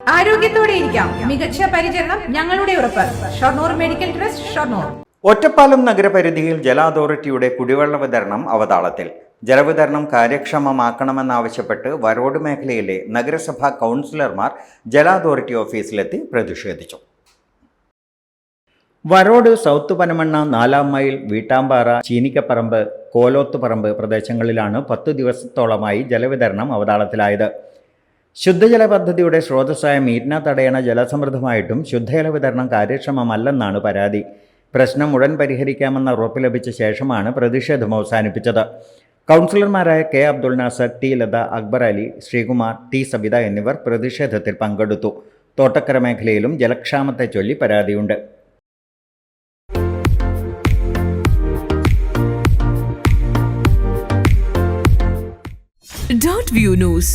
ആരോഗ്യത്തോടെ ഇരിക്കാം. മികച്ച പരിചരണം ഞങ്ങളുടെ ഉറപ്പ്. Shoranur medical trust Shoranur. Ottapalam നഗരപരിധിയിൽ ജല അതോറിറ്റിയുടെ കുടിവെള്ള വിതരണം അവതാളത്തിൽ. ജലവിതരണം കാര്യക്ഷമമാക്കണമെന്നാവശ്യപ്പെട്ട് വരോട് മേഖലയിലെ നഗരസഭാ കൗൺസിലർമാർ ജല അതോറിറ്റി ഓഫീസിലെത്തി പ്രതിഷേധിച്ചു. വരോട് സൗത്ത് പനമണ്ണ നാലാം മൈൽ വീട്ടാമ്പാറ ചീനിക്കപ്പറമ്പ് കോലോത്തുപറമ്പ് പ്രദേശങ്ങളിലാണ് പത്തു ദിവസത്തോളമായി ജലവിതരണം അവതാളത്തിലായത്. ശുദ്ധജല പദ്ധതിയുടെ സ്രോതസ്സായ മീറ്റ്ന തടയണ ജലസമൃദ്ധമായിട്ടും ശുദ്ധജല വിതരണം കാര്യക്ഷമമല്ലെന്നാണ് പരാതി. പ്രശ്നം ഉടൻ പരിഹരിക്കാമെന്ന ഉറപ്പ് ലഭിച്ച ശേഷമാണ് പ്രതിഷേധം അവസാനിപ്പിച്ചത്. കൗൺസിലർമാരായ K Abdul Nasar T Latha Akbar Ali Sreekumar T Sabitha എന്നിവർ പ്രതിഷേധത്തിൽ പങ്കെടുത്തു. തോട്ടക്കര മേഖലയിലും ജലക്ഷാമത്തെ ചൊല്ലി പരാതിയുണ്ട്. Dot view news